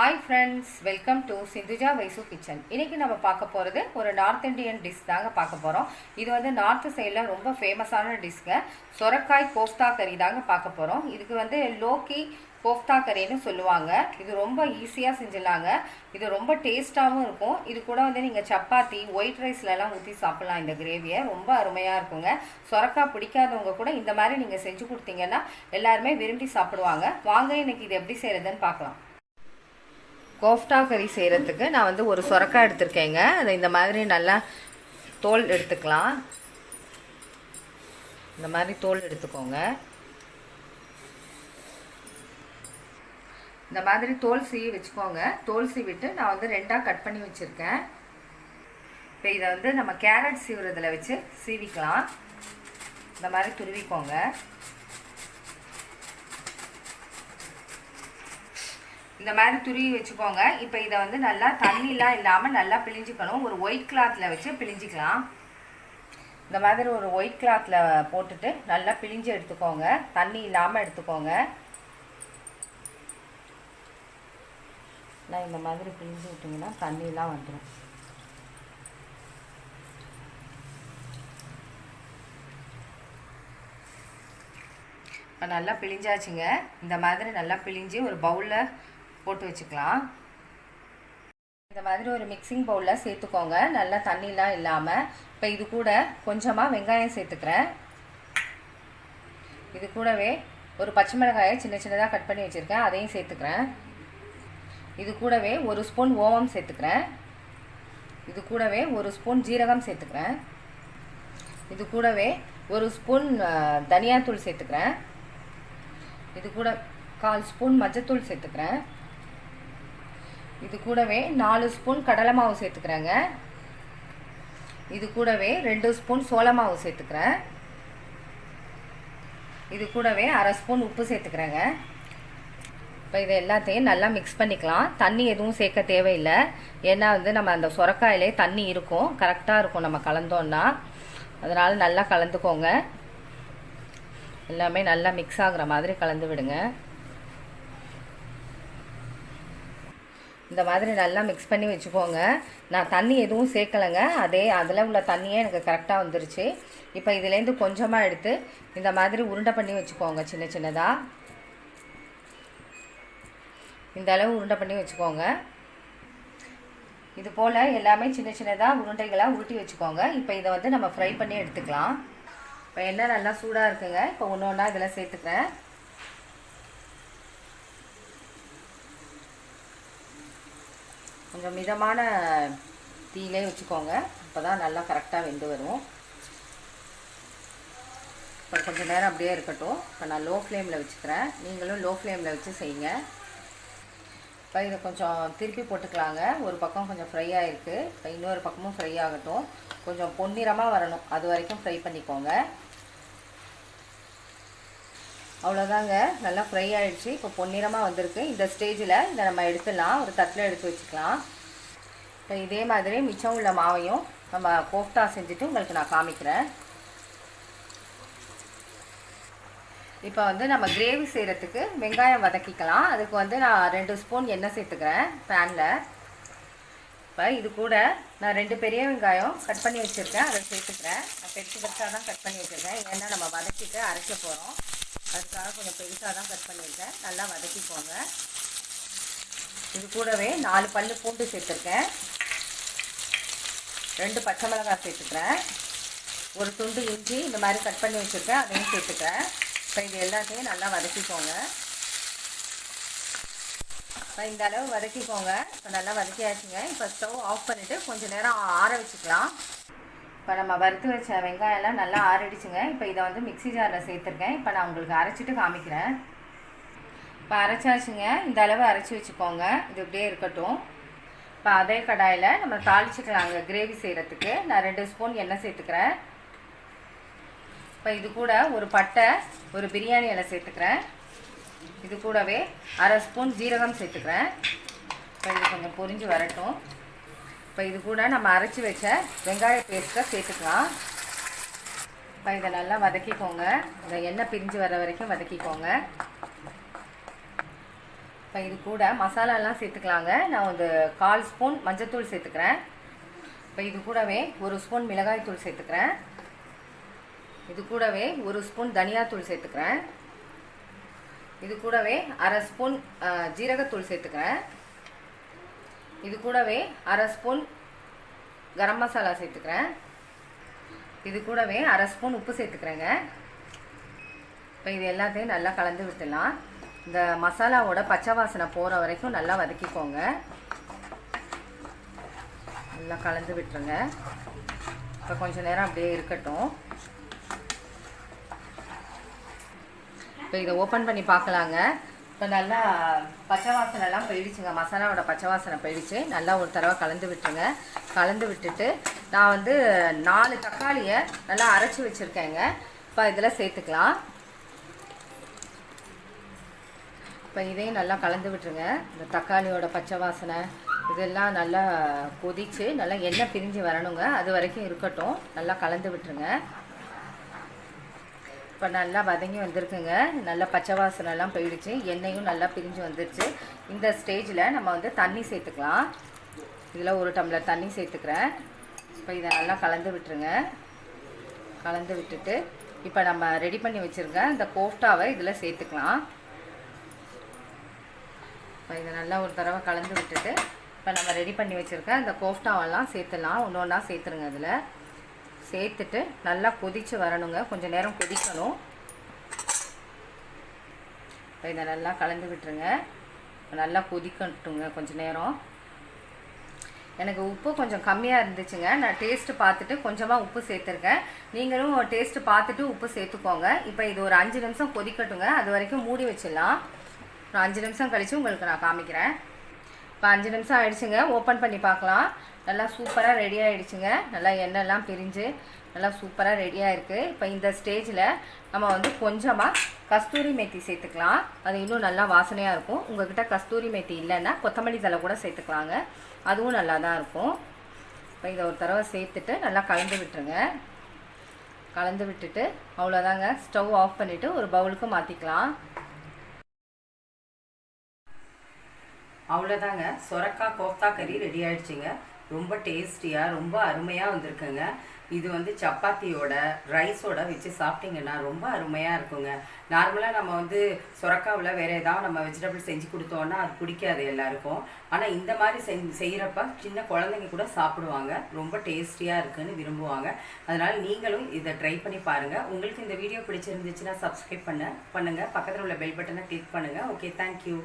Hi friends welcome to Sindhuja Vaishu kitchen இன்றைக்கி நம்ம பார்க்க போகிறது ஒரு நார்த் இந்தியன் டிஷ் தாங்க பார்க்க போகிறோம் இது வந்து நார்த் சைடில் ரொம்ப ஃபேமஸான டிஷ்ங்க சொரக்காய் கோஃப்தா கறி தாங்க பார்க்க போகிறோம் இதுக்கு வந்து லோக்கி கோஃப்தா கறின்னு சொல்லுவாங்க. இது ரொம்ப ஈஸியாக செஞ்சிடலாங்க. இது ரொம்ப டேஸ்ட்டாகவும் இருக்கும். இது கூட வந்து நீங்கள் சப்பாத்தி ஒயிட் ரைஸ்லலாம் ஊற்றி சாப்பிட்லாம் இந்த கிரேவியை ரொம்ப அருமையாக இருக்குங்க. சொரக்காய் பிடிக்காதவங்க கூட இந்த மாதிரி நீங்கள் செஞ்சு கொடுத்தீங்கன்னா எல்லாருமே விரும்பி சாப்பிடுவாங்க. வாங்க இன்னைக்கு இது எப்படி செய்கிறதுன்னு பார்க்கலாம். கோஃப்டா கறி செய்கிறதுக்கு நான் வந்து ஒரு சொரக்காய் எடுத்திருக்கேங்க. அதை இந்த மாதிரி நல்லா தோல் எடுத்துக்கலாம். இந்த மாதிரி தோல் எடுத்துக்கோங்க. இந்த மாதிரி தோல் சீவி வச்சுக்கோங்க. தோல் சீவிட்டு நான் வந்து ரெண்டாக கட் பண்ணி வச்சுருக்கேன். இப்போ இதை வந்து நம்ம கேரட் சீவுறதில் வச்சு சீவிக்கலாம். இந்த மாதிரி துருவிக்கோங்க. இந்த மாதிரி துருவி வச்சுக்கோங்க. இப்போ இதை வந்து நல்லா தண்ணிலாம் இல்லாமல் நல்லா பிழிஞ்சிக்கணும். ஒரு ஒயிட் கிளாத்தில் வச்சு பிழிஞ்சிக்கலாம். இந்த மாதிரி ஒரு ஒயிட் கிளாத்தில் போட்டுட்டு நல்லா பிழிஞ்சு எடுத்துக்கோங்க. தண்ணி இல்லாமல் எடுத்துக்கோங்க. நான் இந்த மாதிரி பிழிஞ்சு விட்டிங்கன்னா தண்ணியெலாம் வந்துடும் இப்போ நல்லா பிழிஞ்சாச்சுங்க. இந்த மாதிரி நல்லா பிழிஞ்சு ஒரு பவுலில் போட்டு வச்சுக்கலாம். இந்த மாதிரி ஒரு மிக்சிங் பவுலில் சேர்த்துக்கோங்க. நல்லா தண்ணிலாம் இல்லாமல் இப்போ இது கூட கொஞ்சமாக வெங்காயம் சேர்த்துக்கிறேன். இது கூடவே ஒரு பச்சை மிளகாயை சின்ன சின்னதாக கட் பண்ணி வச்சுருக்கேன். அதையும் சேர்த்துக்கிறேன். இது கூடவே ஒரு ஸ்பூன் ஓமம் சேர்த்துக்கிறேன். இது கூடவே ஒரு ஸ்பூன் ஜீரகம் சேர்த்துக்கிறேன். இது கூடவே ஒரு ஸ்பூன் தனியாத்தூள் சேர்த்துக்கிறேன். இது கூட கால் ஸ்பூன் மஞ்சத்தூள் சேர்த்துக்கிறேன். இது கூடவே நாலு ஸ்பூன் கடலை மாவு சேர்த்துக்கிறேங்க. இது கூடவே ரெண்டு ஸ்பூன் சோள மாவு சேர்த்துக்கிறேன். இது கூடவே அரை ஸ்பூன் உப்பு சேர்த்துக்கிறேங்க. இப்போ இதை எல்லாத்தையும் நல்லா மிக்ஸ் பண்ணிக்கலாம். தண்ணி எதுவும் சேர்க்க தேவையில்லை. ஏன்னா வந்து நம்ம அந்த சுரக்காயிலே தண்ணி இருக்கும். கரெக்டாக இருக்கும் நம்ம கலந்தோன்னா அதனால் நல்லா கலந்துக்கோங்க. எல்லாமே நல்லா மிக்ஸ் ஆகுற மாதிரி கலந்து விடுங்க. இந்த மாதிரி நல்லா மிக்ஸ் பண்ணி வச்சுக்கோங்க. நான் தண்ணி எதுவும் சேர்க்கலைங்க. அதே அதில் உள்ள தண்ணியே எனக்கு கரெக்டாக வந்துருச்சு. இப்போ இதுலேருந்து கொஞ்சமாக எடுத்து இந்த மாதிரி உருண்டை பண்ணி வச்சுக்கோங்க சின்ன சின்னதாக இந்த அளவு உருண்டை பண்ணி வச்சுக்கோங்க. இது போல் எல்லாமே சின்ன சின்னதாக உருண்டைகளாக உருட்டி வச்சுக்கோங்க. இப்போ இதை வந்து நம்ம ஃப்ரை பண்ணி எடுத்துக்கலாம். இப்போ எண்ணெய் நல்லா சூடாக இருக்குங்க. இப்போ ஒன்று ஒன்றா இதெல்லாம் சேர்த்துக்கிறேன். கொஞ்சம் மிதமான தீயிலே வச்சுக்கோங்க. அப்போ தான் நல்லா கரெக்டாக வெந்து வரும். இப்போ கொஞ்சம் நேரம் அப்படியே இருக்கட்டும். இப்போ நான் லோ ஃப்ளேமில் வச்சுக்கிறேன். நீங்களும் லோ ஃப்ளேமில் வச்சு செய்யுங்க. இப்போ இதை கொஞ்சம் திருப்பி போட்டுக்கலாங்க. ஒரு பக்கம் கொஞ்சம் ஃப்ரை ஆகிருக்கு இப்போ இன்னொரு பக்கமும் ஃப்ரை ஆகட்டும். கொஞ்சம் பொன்னிறமாக வரணும். அது வரைக்கும் ஃப்ரை பண்ணிக்கோங்க. அவ்வளோதாங்க நல்லா ஃப்ரை ஆகிடுச்சு இப்போ பொன்னிறமாக வந்திருக்கு. இந்த ஸ்டேஜில் இதை நம்ம எடுத்துடலாம். ஒரு தட்டில் எடுத்து வச்சுக்கலாம். இப்போ இதே மாதிரி மிச்சம் உள்ள மாவையும் நம்ம கோஃப்டா செஞ்சுட்டு உங்களுக்கு நான் காமிக்கிறேன். இப்போ வந்து நம்ம கிரேவி செய்கிறதுக்கு வெங்காயம் வதக்கிக்கலாம். அதுக்கு வந்து நான் ரெண்டு ஸ்பூன் எண்ணெய் சேர்த்துக்கிறேன் பேனில் இப்போ இது கூட நான் ரெண்டு பெரிய வெங்காயம் கட் பண்ணி வச்சுருக்கேன். அதை சேர்த்துக்கிறேன். நான் பெருசு பெருசாக தான் கட் பண்ணி வச்சுருக்கேன். ஏன்னா நம்ம வதக்கிட்டு அரைக்க போகிறோம் அதுக்காக கொஞ்சம் பெருசாக தான் கட் பண்ணியிருக்கேன். நல்லா வதக்கிக்கோங்க. இது கூடவே நாலு பல் பூண்டு சேர்த்துருக்கேன். ரெண்டு பச்சை மிளகாய் சேர்த்துக்கிறேன். ஒரு துண்டு இஞ்சி இந்த மாதிரி கட் பண்ணி வச்சுருக்கேன். அதையும் சேர்த்துக்கிறேன். இப்போ இது எல்லாத்தையும் நல்லா வதக்கிக்கோங்க. இப்போ இந்த அளவு வதக்கிக்கோங்க. இப்போ நல்லா வதக்கியாச்சுங்க. இப்போ ஸ்டவ் ஆஃப் பண்ணிவிட்டு கொஞ்சம் நேரம் ஆற வச்சுக்கலாம். இப்போ நம்ம வறுத்து வச்ச வெங்காயம்லாம் நல்லா ஆறிடுச்சுங்க. இப்போ இதை வந்து மிக்சி ஜாரில் சேர்த்துருக்கேன். இப்போ நான் உங்களுக்கு அரைச்சிட்டு காமிக்கிறேன். இப்போ அரைச்சாச்சுங்க. இந்த அளவு அரைச்சி வச்சுக்கோங்க. இது இப்படியே இருக்கட்டும். இப்போ அதே கடாயில் நம்ம தாளிச்சுக்கலாங்க கிரேவி செய்கிறதுக்கு நான் ரெண்டு ஸ்பூன் எண்ணெய் சேர்த்துக்கிறேன். இப்போ இது கூட ஒரு பட்டை ஒரு பிரியாணி இலை சேர்த்துக்கிறேன். இது கூடவே அரை ஸ்பூன் ஜீரகம் சேர்த்துக்கிறேன். இப்போ இது கொஞ்சம் பொரிஞ்சு வரட்டும். இப்போ இது கூட நம்ம அரைச்சி வச்ச வெங்காய பேஸ்ட்டை சேர்த்துக்கலாம். இப்போ இதை நல்லா வதக்கிக்கோங்க. இந்த எண்ணெய் பிரிஞ்சு வர வரைக்கும் வதக்கிக்கோங்க. இப்போ இது கூட மசாலாலாம் சேர்த்துக்கலாங்க. நான் ஒரு கால் ஸ்பூன் மஞ்சத்தூள் சேர்த்துக்கிறேன். இப்போ இது கூடவே ஒரு ஸ்பூன் மிளகாய்த்தூள் சேர்த்துக்கிறேன். இது கூடவே ஒரு ஸ்பூன் தனியாத்தூள் சேர்த்துக்கிறேன். இது கூடவே அரை ஸ்பூன் ஜீரகத்தூள் சேர்த்துக்கிறேன். இது கூடவே அரை ஸ்பூன் கரம் மசாலா சேர்த்துக்கிறேன். இது கூடவே அரை ஸ்பூன் உப்பு சேர்த்துக்கிறேங்க. இப்போ இது எல்லாத்தையும் நல்லா கலந்து விட்டுடலாம். இந்த மசாலாவோட பச்சை வாசனை போகிற வரைக்கும் நல்லா வதக்கிக்கோங்க. நல்லா கலந்து விட்டுருங்க. இப்போ கொஞ்சம் நேரம் அப்படியே இருக்கட்டும். இப்போ இதை ஓப்பன் பண்ணி பார்க்கலாங்க. இப்போ நல்லா பச்சை வாசனைலாம் போயிடுச்சுங்க. மசாலாவோட பச்சை வாசனை போயிடுச்சு. நல்லா ஒரு தடவை கலந்து விட்டுருங்க. கலந்து விட்டுட்டு நான் வந்து நாலு தக்காளியை நல்லா அரைச்சி வச்சுருக்கேங்க. இப்போ இதில் சேர்த்துக்கலாம். இப்போ இதையும் நல்லா கலந்து விட்டுருங்க. இந்த தக்காளியோட பச்சை வாசனை இதெல்லாம் நல்லா கொதித்து நல்லா எண்ணெய் பிரிஞ்சு வரணுங்க. அது வரைக்கும் இருக்கட்டும். நல்லா கலந்து விட்டுருங்க. இப்போ நல்லா வதங்கி வந்திருக்குங்க. நல்லா பச்சை வாசனைலாம் போயிடுச்சு. எண்ணெயும் நல்லா பிரிஞ்சு வந்துருச்சு. இந்த ஸ்டேஜில் நம்ம வந்து தண்ணி சேர்த்துக்கலாம். இதில் ஒரு டம்ளர் தண்ணி சேர்த்துக்கிறேன். இப்போ இதை நல்லா கலந்து விட்டுருங்க. கலந்து விட்டுட்டு இப்போ நம்ம ரெடி பண்ணி வச்சுருங்க இந்த கோஃப்டாவை இதில் சேர்த்துக்கலாம். இப்போ இதை நல்லா ஒரு தடவை கலந்து விட்டுட்டு இப்போ நம்ம ரெடி பண்ணி வச்சுருக்க இந்த கோஃப்டாவெல்லாம் சேர்த்துலாம் ஒன்று ஒன்றா சேர்த்துருங்க அதில். சேர்த்துட்டு நல்லா கொதித்து வரணுங்க. கொஞ்சம் நேரம் கொதிக்கணும். இப்போ இதை நல்லா கலந்து விட்டுருங்க. நல்லா கொதிக்கட்டுங்க கொஞ்சம் நேரம். எனக்கு உப்பு கொஞ்சம் கம்மியாக இருந்துச்சுங்க. நான் டேஸ்ட்டு பார்த்துட்டு கொஞ்சமாக உப்பு சேர்த்துருக்கேன். நீங்களும் டேஸ்ட்டு பார்த்துட்டு உப்பு சேர்த்துக்கோங்க. இப்போ இது ஒரு அஞ்சு நிமிஷம் கொதிக்கட்டுங்க. அது வரைக்கும் மூடி வச்சிடலாம். ஒரு அஞ்சு நிமிஷம் கழித்து உங்களுக்கு நான் காமிக்கிறேன். இப்போ அஞ்சு நிமிஷம் ஆகிடுச்சுங்க ஓப்பன் பண்ணி பார்க்கலாம். நல்லா சூப்பராக ரெடி ஆகிடுச்சுங்க நல்லா எண்ணெய்லாம் பிரிஞ்சு நல்லா சூப்பராக ரெடியாக இருக்குது இப்போ இந்த ஸ்டேஜில் நம்ம வந்து கொஞ்சமாக கஸ்தூரி மேத்தி சேர்த்துக்கலாம். அது இன்னும் நல்லா வாசனையாக இருக்கும். உங்கள்கிட்ட கஸ்தூரி மேத்தி இல்லைன்னா கொத்தமல்லி தழை கூட சேர்த்துக்கலாங்க. அதுவும் நல்லா தான் இருக்கும். இப்போ இதை ஒரு தடவை சேர்த்துட்டு நல்லா கலந்து விட்டுருங்க. கலந்து விட்டுட்டு அவ்வளோதாங்க ஸ்டவ் ஆஃப் பண்ணிவிட்டு ஒரு பவுலுக்கு மாற்றிக்கலாம் அவ்வளோதாங்க சொரக்காய் கோஃப்தா கறி ரெடி ஆயிடுச்சுங்க. ரொம்ப டேஸ்டியாக ரொம்ப அருமையாக வந்திருக்குங்க. இது வந்து சப்பாத்தியோட ரைஸோட வச்சு சாப்பிட்டிங்கன்னா ரொம்ப அருமையாக இருக்குங்க. நார்மலாக நம்ம வந்து சுரக்காவில் வேறு ஏதாவது நம்ம வெஜிடபிள் செஞ்சு கொடுத்தோன்னா அது பிடிக்காது எல்லாருக்கும். ஆனால் இந்த மாதிரி செஞ் செய்கிறப்ப சின்ன குழந்தைங்க கூட சாப்பிடுவாங்க. ரொம்ப டேஸ்டியாக இருக்குன்னு விரும்புவாங்க. அதனால் நீங்களும் இதை ட்ரை பண்ணி பாருங்கள் உங்களுக்கு இந்த வீடியோ பிடிச்சிருந்துச்சுன்னா சப்ஸ்கிரைப் பண்ண பண்ணுங்கள் பக்கத்தில் உள்ள பெல் பட்டனை கிளிக் பண்ணுங்கள் ஓகே தேங்க்யூ